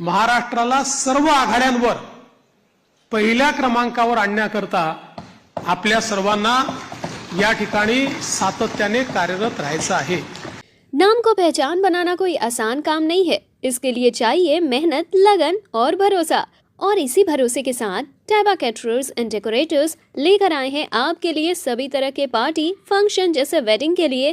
महाराष्ट्राला सर्व आघाड्यांवर पहिल्या क्रमांकावर आणण्याकरता आपल्या सर्वांना या ठिकाणी सातत्याने कार्यरत राहायचं आहे. नाम को पहचान बनाना कोई आसान काम नहीं है। इसके लिए चाहिए मेहनत, लगन और भरोसा। और इसी भरोसे के साथ टैबा कैटरर्स एंड डेकोरेटर्स लेकर आए हैं आपके लिए सभी तरह के पार्टी फ़ंक्शन जैसे वेडिंग के लिए।